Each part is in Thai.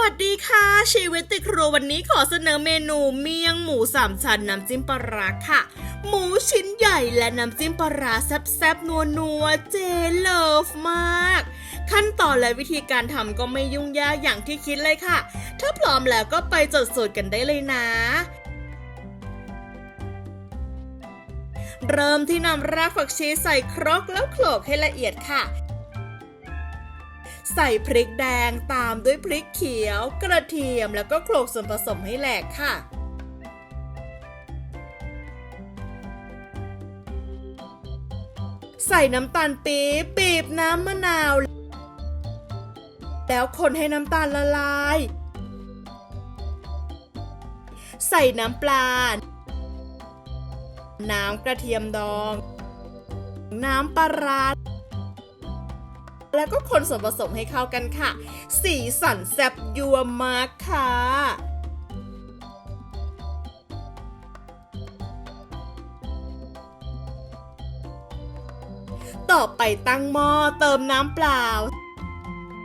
วัสดีค่ะ ชีวิตติครัววันนี้ขอเสนอเมนูเมี่ยงหมูสามชั้นน้ำจิ้มปลาร้าค่ะ หมูชิ้นใหญ่และน้ำจิ้มปลาร้าแซ่บๆนัวนัวๆเจเลิฟมาก ขั้นตอนและวิธีการทำก็ไม่ยุ่งยากอย่างที่คิดเลยค่ะ ถ้าพร้อมแล้วก็ไปจดสูตรกันได้เลยนะเริ่มที่นำรากผักชีใส่ครกแล้วโขลกให้ละเอียดค่ะ ใส่พริกแดงตามด้วยพริกเขียว กระเทียมแล้วก็โขลกส่วนผสมให้แหลกค่ะใส่น้ำตาลปี๊บบีบน้ำมะนาว แล้วคนให้น้ำตาลละลาย ใส่น้ำปลา น้ำกระเทียมดอง น้ำปลาร้า แล้วก็คนส่วนผสมให้เข้ากันค่ะ สีสันแซ่บยัวมากค่ะต่อไปตั้งหม้อเติมน้ำเปล่า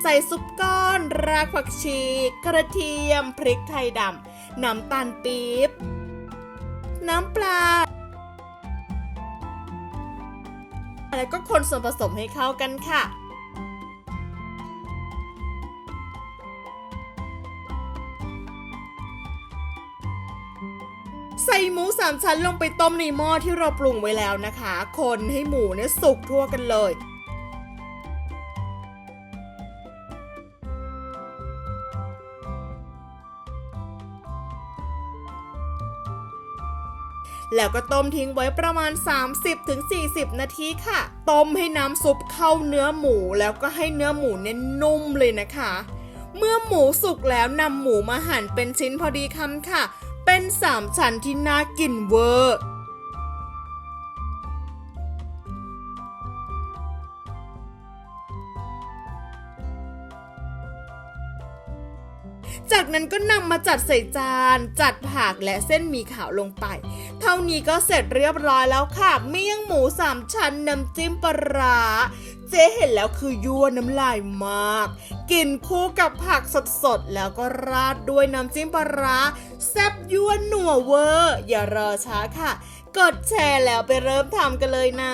ใส่ซุปก้อน รากผักชี กระเทียม พริกไทยดำ น้ำตาลปี๊บ น้ำปลา แล้วก็คนส่วนผสมให้เข้ากันค่ะ ใส่หมูสามชั้นลงไปต้มในหม้อที่เราปรุงไว้แล้วนะคะ คนให้หมูเนี่ยสุกทั่วกันเลยแล้วก็ต้มทิ้งไว้ประมาณ 30-40 นาทีค่ะ ต้มให้น้ำซุปเข้าเนื้อหมูแล้วก็ให้เนื้อหมูเนี่ยนุ่มเลยนะคะ เมื่อหมูสุกแล้วนำหมูมาหั่นเป็นชิ้นพอดีคำค่ะ เป็นสามชั้นที่น่ากินเวอร์ จากนั้นก็นำมาจัดใส่จาน จัดผักและเส้นหมี่ขาวลงไป เท่านี้ก็เสร็จเรียบร้อยแล้วค่ะเมี่ยงหมูสามชั้นน้ำจิ้มปลาร้าเจ๊เห็นแล้วคือยั่วน้ำลายมาก กินคู่กับผักสดๆ แล้วก็ราดด้วยน้ำจิ้มปลาร้าแซ่บยั่วหนัวเวอร์ อย่ารอช้าค่ะ กดแชร์แล้วไปเริ่มทำกันเลยนะ